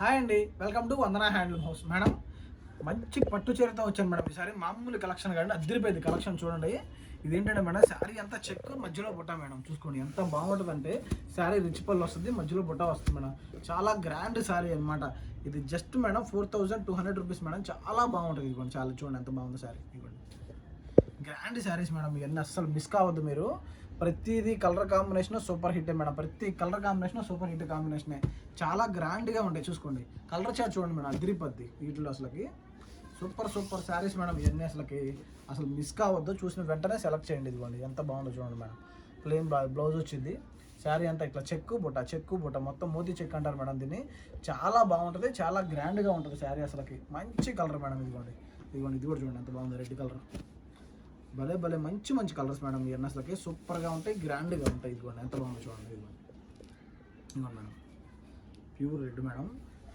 Hi అండి. Welcome to Vandana handloom house. Madam మంచి పట్టు చీరతో వచ్చాను మేడం ఈసారి. మామూలు కలెక్షన్ కానీ అద్దరిపోయింది కలెక్షన్ చూడండి. ఇదేంటంటే మేడం శారీ అంతా చెక్ మధ్యలో బుట్ట మేడం. చూసుకోండి ఎంత బాగుంటుంది అంటే శారీ రిచ్ పళ్ళు వస్తుంది మధ్యలో బుట్ట వస్తుంది మేడం. చాలా గ్రాండ్ శారీ అన్నమాట. ఇది just madam four thousand two hundred rupees madam. చాలా బాగుంటుంది ఇదిగోండి చాలా చూడండి ఎంత బాగుంది శారీ. ఇదిగోండి. గ్రాండ్ శారీస్ మేడం ఇవన్నీ అస్సలు మిస్ కావద్దు మీరు. ప్రతిదీ colour combination super hit madam. ప్రతి కలర్ కాంబినేషన్ సూపర్ హిట్ కాంబినేషనే. చాలా గ్రాండ్గా ఉంటాయి చూసుకోండి. కలర్ చార్ట్ చూడండి మేడం అదిరిపోద్ది వీటిలో అసలుకి. సూపర్ సూపర్ శారీస్ మేడం ఇవన్నీ అసలుకి అసలు మిస్ కావద్దు. చూసిన వెంటనే సెలెక్ట్ చేయండి ఇదిగోండి. ఎంత బాగుందో చూడండి మేడం. ప్లెయిన్ బ్లౌజ్ వచ్చింది. శారీ అంతా ఇట్లా చెక్కు బుట్ట చెక్కు బుట్ట మొత్తం మోతీ చెక్ అంటారు మేడం దీన్ని. చాలా బాగుంటుంది చాలా గ్రాండ్గా ఉంటుంది శారీ అసలుకి. మంచి కలర్ మేడం ఇదిగోండి. ఇదిగోండి ఇది కూడా చూడండి ఎంత బాగుంది రెడ్ కలర్. భలే భలే మంచి మంచి కలర్స్ మేడం ఈ ఎన్ఎస్లకి సూపర్గా ఉంటాయి గ్రాండ్గా ఉంటాయి. ఇదిగోండి ఎంత బాగుంది చూడండి ఇదిగోండి. ఇదిగోండి మేడం ప్యూర్ రెడ్ మేడం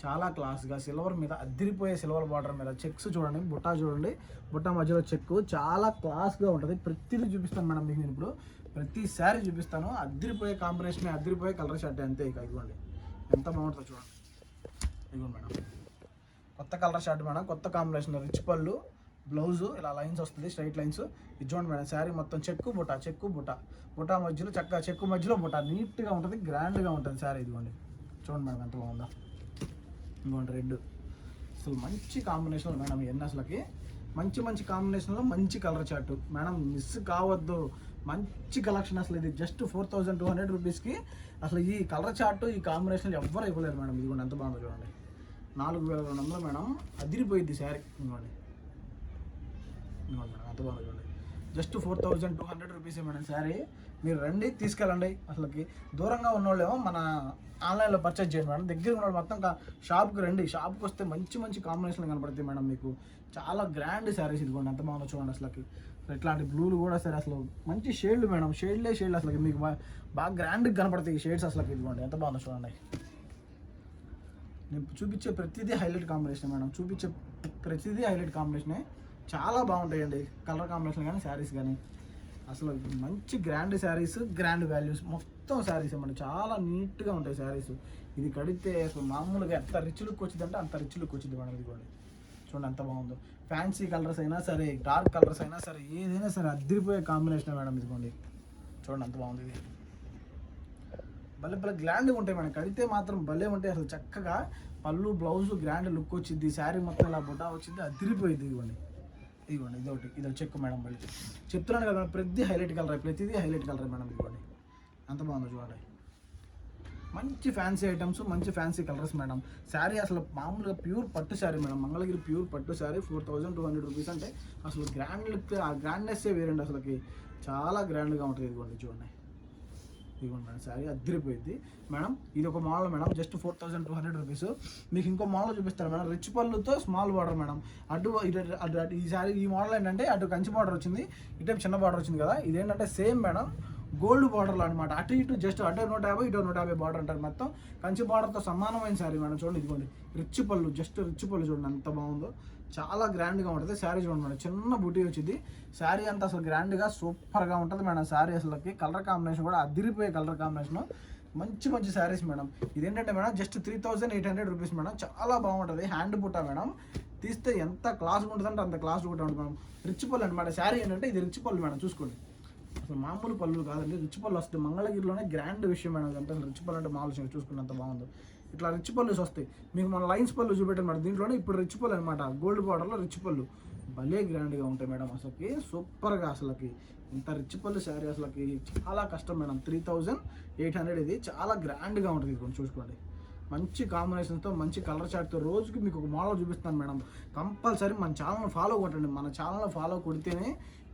చాలా క్లాస్గా సిల్వర్ మీద అదిరిపోయే సిల్వర్ బార్డర్ మీద చెక్స్ చూడండి బుట్టా చూడండి. బుట్ట మధ్యలో చెక్ చాలా క్లాస్గా ఉంటుంది. ప్రతిదీ చూపిస్తాను మేడం మీకు నేను ఇప్పుడు. ప్రతి శారీ చూపిస్తాను. అదిరిపోయే కాంబినేషన్ అదిరిపోయే కలర్ షర్ట్ అంతే ఇక ఇదిగోండి. ఎంత బాగుంటుందో చూడండి. ఇదిగోండి మేడం కొత్త కలర్ షర్ట్ మేడం కొత్త కాంబినేషన్ రిచ్ పళ్ళు. బ్లౌజ్ ఇలా లైన్స్ వస్తుంది స్ట్రైట్ లైన్స్. ఇది చూడండి మేడం శారీ మొత్తం చెక్కు బుట్ట చెక్కు బుట్ట బుట్ట మధ్యలో చక్క చెక్కు మధ్యలో బుట్ట నీట్గా ఉంటుంది గ్రాండ్గా ఉంటుంది శారీ ఇదిగోండి. చూడండి మేడం ఎంత బాగుందా. ఇదిగోండి రెడ్. అసలు మంచి కాంబినేషన్ మేడం ఇవన్నీ అసలుకి మంచి మంచి కాంబినేషన్లో మంచి కలర్ చార్ట్ మేడం మిస్ కావద్దు. మంచి కలెక్షన్ అసలు ఇది. Just four thousand two hundred రూపీస్కి అసలు ఈ కలర్ చార్ట్ ఈ కాంబినేషన్ ఎవ్వరు ఇవ్వలేరు మేడం. ఇదిగోండి ఎంత బాగుందో చూడండి. నాలుగు వేల రెండు వందలు మేడం అదిరిపోయింది శారీ. ఇదిగోండి ఇదిగోండి. మేడం అంత బాగుంది చూడండి just four thousand two hundred rupees madam sari మీరు రండి తీసుకెళ్ళండి. అసలుకి దూరంగా ఉన్నోళ్ళేమో మన ఆన్లైన్లో పర్చేజ్ చేయండి మేడం. దగ్గర ఉన్న వాళ్ళు మొత్తం షాప్కి రండి. షాప్కి వస్తే మంచి మంచి కాంబినేషన్లు కనపడతాయి మేడం మీకు. చాలా గ్రాండ్ శారీస్ ఇదిగోండి ఎంత బాగుందో చూడండి అసలుకి. ఇట్లాంటి బ్లూలు కూడా సరే అసలు మంచి షేడ్లు మేడం. షేడ్లే షేడ్లు అసలు మీకు బాగా గ్రాండ్గా కనపడతాయి ఈ షేడ్స్ అసలు ఇదిగోండి. ఎంత బాగుందో చూడండి. నేను చూపించే ప్రతిదీ హైలైట్ కాంబినేషన్ మేడం. చూపించే ప్రతిదీ హైలైట్ కాంబినేషనే చాలా బాగుంటాయండి. కలర్ కాంబినేషన్ కానీ శారీస్ కానీ అసలు మంచి గ్రాండ్ శారీస్ గ్రాండ్ వాల్యూస్ మొత్తం శారీస్ ఇవ్వండి. చాలా నీట్గా ఉంటాయి శారీస్ ఇది కడితే అసలు మామూలుగా ఎంత రిచ్ లుక్ వచ్చిందంటే అంత రిచ్ లుక్ వచ్చింది మేడం ఇది కూడా. చూడండి ఎంత బాగుందో. ఫ్యాన్సీ కలర్స్ అయినా సరే డార్క్ కలర్స్ అయినా సరే ఏదైనా సరే అద్దరిపోయే కాంబినేషన్ మేడం ఇదిగోండి. చూడండి ఎంత బాగుంది ఇది. భలే భలే గ్రాండ్గా ఉంటాయి మేడం. కడితే మాత్రం భలే ఉంటాయి. అసలు చక్కగా పళ్ళు బ్లౌజ్ గ్రాండ్ లుక్ వచ్చింది. శారీ మొత్తం ఇలా బుటా వచ్చింది. అదిరిపోయింది ఇదిగోండి. ఇదిగోండి ఇదొకటి. ఇది చెక్ మేడం మళ్ళీ చెప్తున్నాను కదా మేడం ప్రతి హైలైట్ కలర్ ప్రతిదీ హైలైట్ కలర్ మేడం ఇదిగోండి. ఎంత బాగుందో చూడండి. మంచి ఫ్యాన్సీ ఐటమ్స్ మంచి ఫ్యాన్సీ కలర్స్ మేడం. శారీ అసలు మామూలుగా ప్యూర్ పట్టు శారీ మేడం. మంగళగిరి ప్యూర్ పట్టు sari four thousand two hundred rupees అంటే అసలు గ్రాండ్ లుక్ ఆ గ్రాండ్నెస్సే వేరండి అసలుకి. చాలా గ్రాండ్గా ఉంటుంది ఇదిగోండి చూడండి. ఇదిగోండి మేడం శారీ అద్దరిపోయింది. మేడం ఇది ఒక model madam just four thousand two hundred rupees మీకు ఇంకో మోడల్ చూపిస్తాను మేడం. రిచ్ పళ్ళుతో స్మాల్ బార్డర్ మేడం. అటు ఇటు అటు అటు ఈ శారీ ఈ మోడల్ ఏంటంటే అటు కంచి బార్డర్ వచ్చింది ఇటు చిన్న బార్డర్ వచ్చింది కదా. ఇదేంటంటే సేమ్ మేడం గోల్డ్ బార్డర్లో అనమాట అటు ఇటు జస్ట్ అటు నూట యాభై ఇటు నూట యాభై బార్డర్ అంటారు మొత్తం. కంచి బార్డర్తో సమానమైన శారీ మేడం. చూడండి ఇదిగోండి. రిచ్ పళ్ళు జస్ట్ రిచ్ పళ్ళు చూడండి ఎంత బాగుందో. చాలా గ్రాండ్గా ఉంటుంది. శారీ చూడండి మేడం చిన్న బుటీ వచ్చింది. శారీ అంతా అసలు గ్రాండ్గా సూపర్గా ఉంటుంది మేడం శారీ అసలుకి. కలర్ కాంబినేషన్ కూడా అదిరిపోయే కలర్ కాంబినేషన్. మంచి మంచి శారీస్ మేడం. ఇదేంటంటే madam just three thousand eight hundred rupees madam. చాలా బాగుంటుంది. హ్యాండ్ బుట్ట మేడం. తీస్తే ఎంత క్లాస్గా ఉంటుందంటే అంత క్లాస్ బుట్ట ఉంటుంది మేడం. రిచ్ పళ్ళు అనమాట శారీ ఏంటంటే ఇది రిచ్ పళ్ళు మేడం చూసుకోండి. అసలు మామూలు పళ్ళు కాదండి రిచ్ పళ్ళు వస్తుంది. మంగళగిరిలోనే గ్రాండ్ విషయం మేడం అంటే అసలు రిచ్ పళ్ళు అంటే మామూలు చూసుకున్నంత బాగుంది. ఇట్లా రిచ్ పళ్ళు వస్తాయి. మీకు మన లైన్స్ పళ్ళు చూపెట్టాను మేడం. దీంట్లోనే ఇప్పుడు రిచ్ పళ్ళు అనమాట గోల్డ్ బార్డర్లో రిచ్ పళ్ళు. భలే గ్రాండ్గా ఉంటాయి మేడం అసలుకి. సూపర్గా అసలుకి. ఇంత రిచ్ పళ్ళు శారీ అసలుకి. చాలా కష్టం madam. Three thousand eight hundred ఇది. చాలా గ్రాండ్గా ఉంటుంది ఇది చూసుకోండి. మంచి కాంబినేషన్తో మంచి కలర్ చార్ట్తో రోజుకి మీకు ఒక మోడల్ చూపిస్తాను మేడం. కంపల్సరీ మన ఛానల్ని ఫాలో కొట్టండి. మన ఛానల్ని ఫాలో కొడితేనే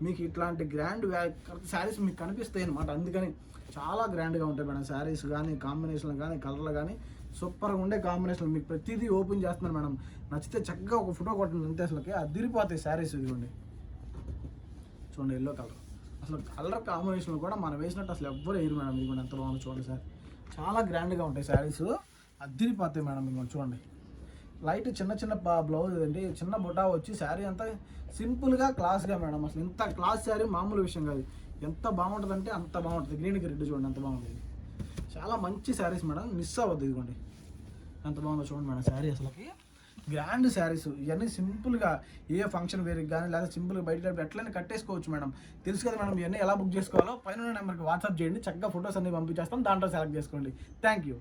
మీకు ఇట్లాంటి గ్రాండ్ శారీస్ మీకు కనిపిస్తాయి అనమాట అందుకని చాలా గ్రాండ్గా ఉంటాయి మేడం. శారీస్ కానీ కాంబినేషన్లు కానీ కలర్లు కానీ సూపర్గా ఉండే కాంబినేషన్ మీకు ప్రతిదీ ఓపెన్ చేస్తున్నారు మేడం. నచ్చితే చక్కగా ఒక ఫోటో కొట్టండి అంతే అసలుకి. అదిరిపోతాయి శారీస్ ఇదిగోండి. చూడండి ఎల్లో కలర్ అసలు కలర్ కాంబినేషన్ కూడా మనం వేసినట్టు అసలు ఎవ్వరు వేయరు మేడం. ఇది ఎంత బాగుంది చూడండి సార్. చాలా గ్రాండ్గా ఉంటాయి శారీస్ అద్దిరిపోతాయి మేడం ఇది చూడండి. లైట్ చిన్న చిన్న బ్లౌజ్ అండి చిన్న బుటా వచ్చి శారీ అంతా సింపుల్గా క్లాస్గా మేడం. అసలు ఇంత క్లాస్ శారీ మామూలు విషయం కాదు. ఎంత బాగుంటుంది అంటే అంత బాగుంటుంది. గ్రీన్కి రెడ్ చూడండి అంత బాగుంటుంది చాలా మంచి శారీస్ మేడం. మిస్ అవ్వద్దు ఇదిగోండి. ఎంత బాగుందో చూడండి మేడం శారీ అసలుకి గ్రాండ్ శారీస్. ఇవన్నీ సింపుల్గా ఏ ఫంక్షన్ వేరే కానీ లేదా సింపుల్గా బయట ఎట్లయినా కట్టేసుకోవచ్చు మేడం. తెలుసు కదా మేడం ఇవన్నీ ఎలా బుక్ చేసుకోవాలో? పైన నెంబర్కి వాట్సాప్ చేయండి. చక్కగా ఫొటోస్ అన్ని పంపించేస్తాం. దాంట్లో సెలెక్ట్ చేసుకోండి. Thank you